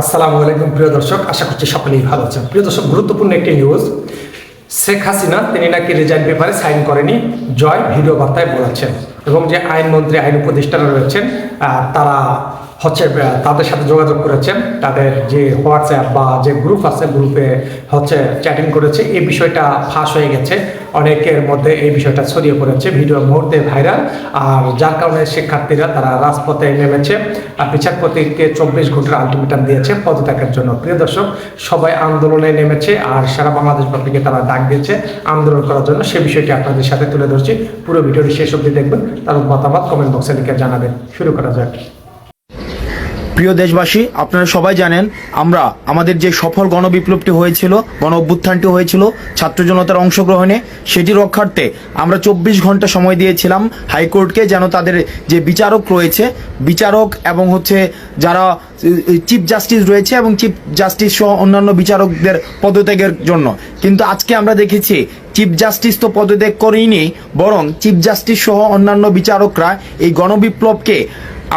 আসসালামু আলাইকুম, প্রিয় দর্শক। আশা করছি সকলেই ভালো আছেন। প্রিয় দর্শক, গুরুত্বপূর্ণ একটি নিউজ শেখ হাসিনা, তিনি নাকি রিজাইন পেপারে সাইন করেনি, জয় ভিডিও বার্তায় বলেছেন। এবং যে আইনমন্ত্রী, আইন উপদেষ্টারা রয়েছেন তারা হচ্ছে তাদের সাথে যোগাযোগ করেছেন তাদের যে হোয়াটসঅ্যাপ বা যে গ্রুপ আছে গ্রুপে হচ্ছে চ্যাটিং করেছে, এই বিষয়টা ফাঁস হয়ে গেছে। অনেকের মধ্যে এই বিষয়টা ছড়িয়ে পড়েছে, ভিডিও মুহূর্তে ভাইরাল। আর যার কারণে শিক্ষার্থীরা তারা রাজপথে নেমেছে। আর বিচারপতিকে চব্বিশ ঘণ্টার আলটিমেটাম দিয়েছে, পদত্যাগের জন্য। প্রিয় দর্শক, সবাই আন্দোলনে নেমেছে, আর সারা বাংলাদেশ ব্যাপীকে তারা ডাক দিয়েছে আন্দোলন করার জন্য। সে বিষয়টি আপনাদের সাথে তুলে ধরছি। পুরো ভিডিওটি শেষ অবধি দেখবেন। তার মতামত কমেন্ট বক্সে লিখে জানাবেন। শুরু করা যাক। প্রিয় দেশবাসী, আপনারা সবাই জানেন, আমরা আমাদের যে সফল গণবিপ্লবটি হয়েছিল, গণ অভ্যুত্থানটি হয়েছিল, ছাত্র জনতার অংশগ্রহণে, সেটি রক্ষার্থে আমরা চব্বিশ ঘণ্টা সময় দিয়েছিলাম হাইকোর্টকে যেন তাদের যে বিচারক রয়েছে, বিচারক এবং হচ্ছে যারা চিফ জাস্টিস রয়েছে এবং চিফ জাস্টিস সহ অন্যান্য বিচারকদের পদত্যাগের জন্য। কিন্তু আজকে আমরা দেখেছি চিফ জাস্টিস তো পদত্যাগ করেইনি, বরং চিফ জাস্টিস সহ অন্যান্য বিচারকরা এই গণবিপ্লবকে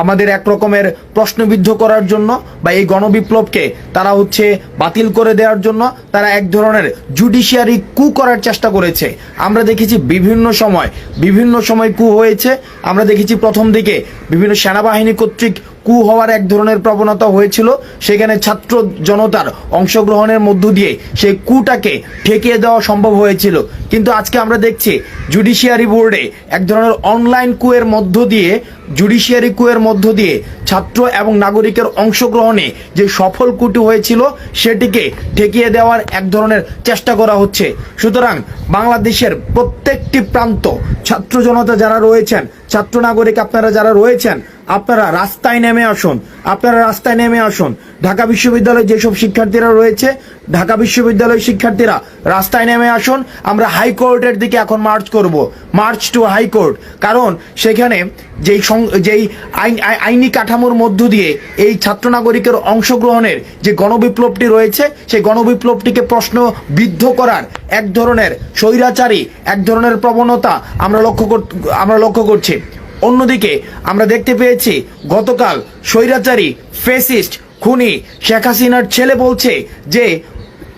আমাদের এক রকমের প্রশ্নবিদ্ধ করার জন্য বা এই গণবিপ্লবকে তারা হচ্ছে বাতিল করে দেওয়ার জন্য তারা এক ধরনের জুডিশিয়ারি কু করার চেষ্টা করেছে। আমরা দেখেছি বিভিন্ন সময় বিভিন্ন সময় কু হয়েছে। আমরা দেখেছি প্রথম দিকে বিভিন্ন সেনাবাহিনী কর্তৃক কু হওয়ার এক ধরনের প্রবণতা হয়েছিল। সেখানে ছাত্র জনতার অংশগ্রহণের মধ্য দিয়ে সেই কুটাকে ঠেকিয়ে দেওয়া সম্ভব হয়েছিল। কিন্তু আজকে আমরা দেখছি জুডিশিয়ারি বোর্ডে এক ধরনের অনলাইন কুয়ের মধ্য দিয়ে, জুডিশিয়ারি কুয়ের মধ্য দিয়ে ছাত্র এবং নাগরিকের অংশগ্রহণে যে সফল কুটি হয়েছিল, সেটিকে ঠেকিয়ে দেওয়ার এক ধরনের চেষ্টা করা হচ্ছে। সুতরাং বাংলাদেশের প্রত্যেকটি প্রান্ত, ছাত্র জনতা যারা রয়েছেন, ছাত্র নাগরিক আপনারা যারা রয়েছেন আপনারা রাস্তায় নেমে আসুন। আপনারা রাস্তায় নেমে আসুন। ঢাকা বিশ্ববিদ্যালয়ে যেসব শিক্ষার্থীরা রয়েছে, ঢাকা বিশ্ববিদ্যালয়ের শিক্ষার্থীরা রাস্তায় নেমে আসুন। আমরা হাইকোর্টের দিকে এখন মার্চ করব। March to high court. কারণ সেখানে যেই যেই আইন, আই- আইনি কাঠামোর মধ্য দিয়ে এই ছাত্র নাগরিকের অংশগ্রহণের যে গণবিপ্লবটি রয়েছে, সেই গণবিপ্লবটিকে প্রশ্নবিদ্ধ করার এক ধরনের স্বৈরাচারী, এক ধরনের প্রবণতা আমরা লক্ষ্য আমরা লক্ষ্য করছি। অন্যদিকে আমরা দেখতে পেয়েছি গতকাল স্বৈরাচারী ফেসিস্ট খুনি শেখ হাসিনার ছেলে বলছে যে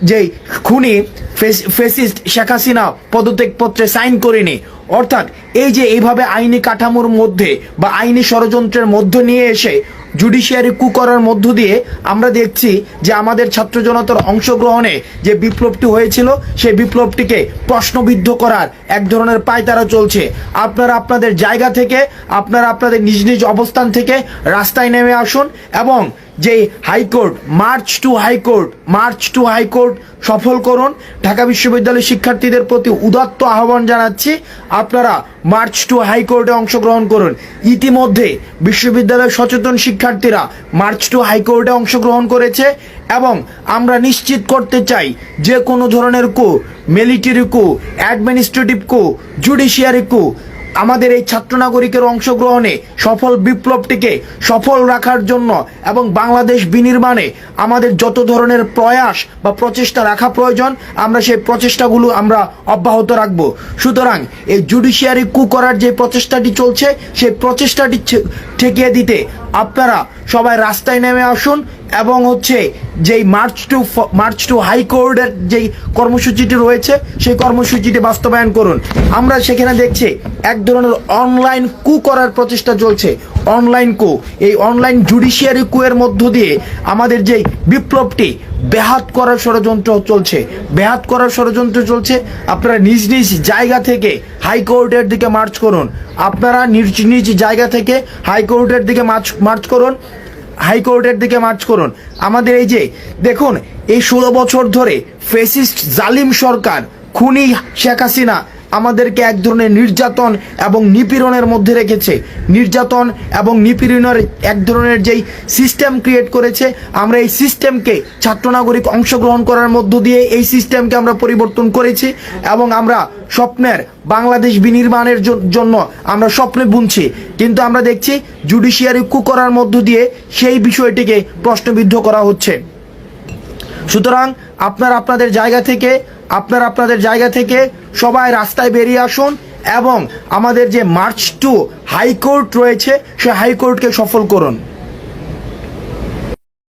যে খুনি ফেস- ফেসিস্ট শেখ হাসিনা পদত্যাগ পত্রে সাইন করেনি। অর্থাৎ এই যে এইভাবে আইনি কাঠামোর মধ্যে বা আইনি ষড়যন্ত্রের মধ্যে নিয়ে এসে জুডিশিয়ারি কু করার মধ্য দিয়ে আমরা দেখছি যে আমাদের ছাত্র জনতার অংশগ্রহণে যে বিপ্লবটি হয়েছিল, সেই বিপ্লবটিকে প্রশ্নবিদ্ধ করার এক ধরনের পায়তারা চলছে। আপনারা আপনাদের জায়গা থেকে, আপনারা আপনাদের নিজ নিজ অবস্থান থেকে রাস্তায় নেমে আসুন এবং যে high court march to high court march to high court সফল করুন। ঢাকা বিশ্ববিদ্যালয়ের শিক্ষার্থীদের প্রতি উদাত্ত আহ্বান জানাচ্ছি। আপনারা মার্চ টু হাইকোর্টে অংশগ্রহণ করুন। ইতিমধ্যে বিশ্ববিদ্যালয়ের সচেতন শিক্ষার্থীরা মার্চ টু হাইকোর্টে অংশগ্রহণ করেছে এবং আমরা নিশ্চিত করতে চাই যে কোনো ধরনের কু মিলিটারি কু অ্যাডমিনিস্ট্রেটিভ কু জুডিশিয়ারি কু আমাদের এই ছাত্র নাগরিকের অংশগ্রহণে সফল বিপ্লবটিকে সফল রাখার জন্য এবং বাংলাদেশ বিনির্মাণে আমাদের যত ধরনের প্রয়াস বা প্রচেষ্টা রাখা প্রয়োজন, আমরা সেই প্রচেষ্টাগুলো আমরা অব্যাহত রাখব। সুতরাং এই জুডিশিয়ারি কু করার যে প্রচেষ্টাটি চলছে, সেই প্রচেষ্টাটি ঠেকিয়ে দিতে আপনারা সবাই রাস্তায় নেমে আসুন এবং হচ্ছে যেই মার্চ টু মার্চ টু হাইকোর্টের যেই কর্মসূচিটি রয়েছে, সেই কর্মসূচিটি বাস্তবায়ন করুন। আমরা সেখানে দেখছি এক ধরনের অনলাইন কু করার প্রচেষ্টা চলছে। অনলাইন কু। এই অনলাইন জুডিশিয়ারি কুয়ের মধ্য দিয়ে আমাদের যেই বিপ্লবটি ব্যাহাত করার ষড়যন্ত্র চলছে। ব্যাহাত করার ষড়যন্ত্র চলছে। আপনারা নিজ নিজ জায়গা থেকে হাইকোর্টের দিকে মার্চ করুন। আপনারা নিজ নিজ জায়গা থেকে হাইকোর্টের দিকে মার্চ মার্চ করুন। হাইকোর্টের দিকে মার্চ করুন। আমাদের এই যে, দেখুন, এই ষোলো বছর ধরে ফেসিস্ট জালিম সরকার, খুনি শেখ হাসিনা আমাদেরকে এক ধরনের নির্যাতন এবং নিপীড়নের মধ্যে রেখেছে। নির্যাতন এবং নিপীড়নের এক ধরনের যেই সিস্টেম ক্রিয়েট করেছে, আমরা এই সিস্টেমকে ছাত্র নাগরিক অংশগ্রহণ করার মধ্য দিয়ে এই সিস্টেমকে আমরা পরিবর্তন করেছি এবং আমরা স্বপ্নের বাংলাদেশ বিনির্মাণের জন্য আমরা স্বপ্নে বুনছি। কিন্তু আমরা দেখছি জুডিশিয়ারি কু করার মধ্য দিয়ে সেই বিষয়টিকে প্রশ্নবিদ্ধ করা হচ্ছে। সুতরাং আপনার আপনাদের জায়গা থেকে আপনার আপনাদের জায়গা থেকে সবাই রাস্তায় বেরিয়ে আসুন এবং আমাদের যে মার্চ টু হাইকোর্ট রয়েছে, সে হাইকোর্টকে সফল করুন।